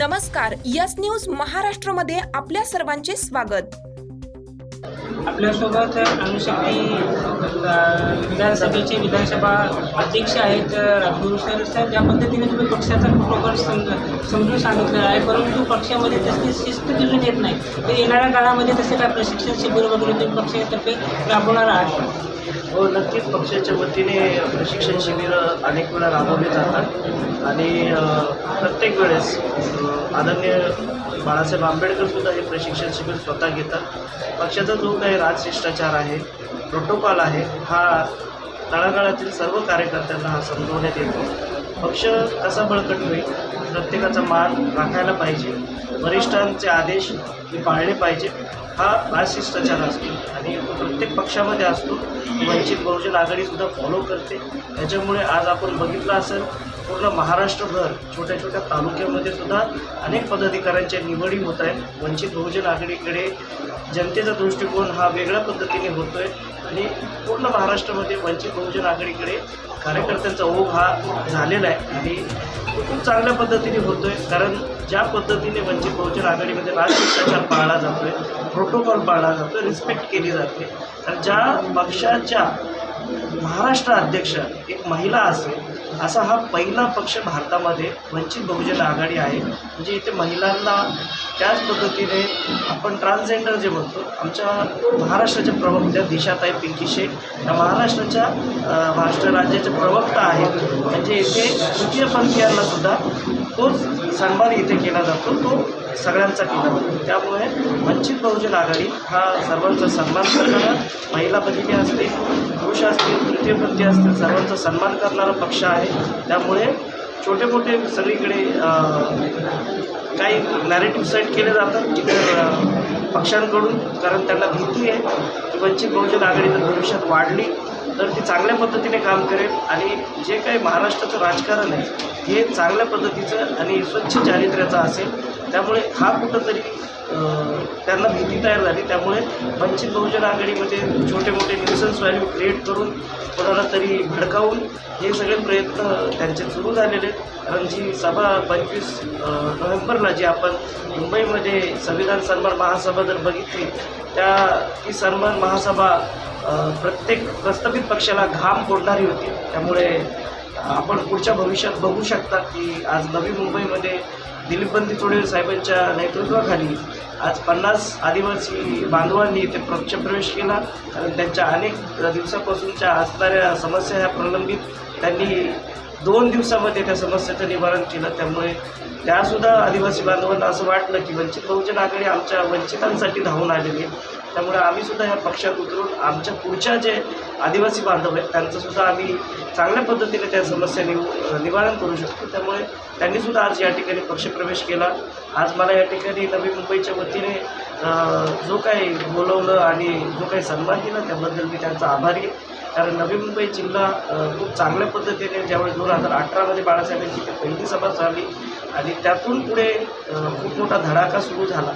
नमस्कार yes news महाराष्ट्रमध्ये आपल्या सर्वांचे स्वागत. आपल्यासोबत अणुशक्ती अ, विधानसभेचे विधानसभा अध्यक्ष आहेत अ, सर. सर ज्या पद्धतीने तुम्ही पक्षाचा प्रोटोकॉल सम समजून सांगितलेला आहे परंतु पक्षामध्ये तसली शिस्त दिसून येत नाही. तर येणाऱ्या काळामध्ये तसे काय प्रशिक्षण शिबिर वगैरे तुम्ही पक्षातर्फे राबवणार आहात? हो नक्कीच पक्षाच्या वतीने प्रशिक्षण शिबिरं अनेक वेळा राबवले जातात. आणि प्रत्येक वेळेस आदरणीय बाळासाहेब आंबेडकरसुद्धा हे प्रशिक्षण शिबिर स्वतः घेतात. पक्षाचा जो काही राजशिष्टाचार आहे प्रोटोकॉल आहे हा तळागाळातील सर्व कार्यकर्त्यांना हा समजवण्यात येतो. पक्ष कसा बळकट होईल? प्रत्येकाचा मान राखायला पाहिजे. वरिष्ठांचे आदेश हे पाळले पाहिजे. हा राजशिष्टाचार असतो आणि तो प्रत्येक पक्षामध्ये असतो. वंचित बहुजन आघाडीसुद्धा फॉलो करते. त्याच्यामुळे आज आपण बघितलं असेल पूर्ण महाराष्ट्रभर छोट्या छोट्या तालुक्यामध्ये सुद्धा अनेक पदाधिकाऱ्यांच्या निवडी होत आहेत. वंचित बहुजन आघाडीकडे जनतेचा दृष्टिकोन हा वेगळ्या पद्धतीने होतो आहे आणि पूर्ण महाराष्ट्रामध्ये वंचित बहुजन आघाडीकडे कार्यकर्त्यांचा ओघ हा झालेला आहे आणि तो खूप चांगल्या पद्धतीने होतो आहे कारण ज्या पद्धतीने वंचित बहुजन आघाडीमध्ये राजशिष्टाचार पाळला जातो आहे प्रोटोकॉल पाळला जातो आहे रिस्पेक्ट केली जाते. तर ज्या पक्षाच्या महाराष्ट्र अध्यक्ष एक महिला असेल असा हा पहिला पक्ष भारतामध्ये वंचित बहुजन आघाडी आहे. म्हणजे इथे महिलांना त्याच पद्धतीने आपण ट्रान्सजेंडर जे म्हणतो आमच्या महाराष्ट्राच्या प्रवक्त्या दिशाताई पिंकी शेख या महाराष्ट्राच्या महाराष्ट्र राज्याच्या प्रवक्ता आहेत. म्हणजे इथे तृतीयपंथीयांना सुद्धा तोच सन्मान इथे केला जातो तो सगळ्यांचा केला जातो. त्यामुळे वंचित बहुजन आघाडी हा सर्वांचा सन्मान करणारा महिला भगिनी असते पुरुष असतील तृतीयपंथी असतील सर्वांचा सन्मान करणारा पक्ष आहे. त्यामुळे छोटे मोठे सगळीकडे काही नॅरेटिव्ह सेट केले जातात इतर पक्षांकडून कारण त्यांना भीती आहे की वंचित बहुजन आघाडी जर भविष्यात वाढली तर ती चांगल्या पद्धतीने काम करेल आणि जे काही महाराष्ट्राचं राजकारण आहे हे चांगल्या पद्धतीचं आणि स्वच्छ चारित्र्याचं असेल त्यामुळे हा कुठंतरी त्यांना भीती तयार झाली. त्यामुळे वंचित बहुजन आघाडीमध्ये छोटे मोठे न्यूसन्स व्हॅल्यू क्रिएट करून कोणाला तरी भडकावून हे सगळे प्रयत्न त्यांचे सुरू झालेले आहेत. कारण जी सभा पंचवीस नोव्हेंबरला जी आपण मुंबईमध्ये संविधान सन्मान महासभा जर बघितली त्या ती सन्मान महासभा प्रत्येक प्रस्थापित पक्षाला घाम फोडणारी होती. त्यामुळे आपण पुढच्या भविष्यात बघू शकता की आज नवी मुंबईमध्ये दिलीप बंदी चोडे साहेबांच्या नेतृत्वाखाली आज पन्नास आदिवासी बांधवांनी इथे पक्षप्रवेश केला. कारण त्यांच्या अनेक दिवसापासूनच्या असणाऱ्या समस्या ह्या प्रलंबित त्यांनी दोन दिवसामध्ये त्या समस्येचं निवारण केलं. त्यामुळे त्यासुद्धा आदिवासी बांधवांना असं वाटलं की वंचित बहुजन आघाडी आमच्या वंचितांसाठी धावून आलेली आहे. त्यामुळे आम्हीसुद्धा ह्या पक्षात उतरून आमच्या पुढच्या जे आदिवासी बांधव आहेत त्यांचंसुद्धा आम्ही चांगल्या पद्धतीने त्या समस्या निव निवारण करू शकतो. त्यामुळे त्यांनीसुद्धा आज या ठिकाणी पक्षप्रवेश केला. आज मला या ठिकाणी नवी मुंबईच्या वतीने जो काही बोलवलं आणि जो काही सन्मान दिला त्याबद्दल मी त्यांचा आभारी आहे. कारण नवी मुंबई जिल्हा खूप चांगल्या पद्धतीने ज्यावेळेस दोन हजार अठरामध्ये बाळासाहेबांची ती पहिली सभा झाली आणि त्यातून पुढे खूप मोठा धडाका सुरू झाला.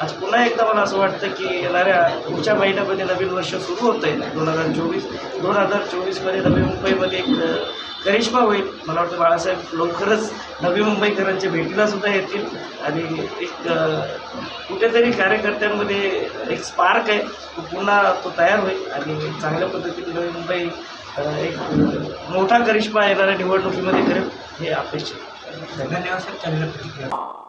आज पुन्हा एकदा मला असं वाटतं की येणाऱ्या पुढच्या महिन्यामध्ये नवीन वर्ष सुरू होतं आहे दोन हजार चोवीस दोन हजार चोवीसमध्ये नवी मुंबईमध्ये एक करिश्मा होईल मला वाटतं बाळासाहेब लवकरच नवी मुंबईकरांच्या भेटीला सुद्धा येतील. आणि एक कुठेतरी कार्यकर्त्यांमध्ये एक स्पार्क आहे. तो पुन्हा तो तयार होईल. आणि चांगल्या पद्धतीने नवी मुंबई एक मोठा करिश्मा येणाऱ्या निवडणुकीमध्ये करेल हे अपेक्षित धन्यवाद सर. चांगल्या प्रतिक्रिया.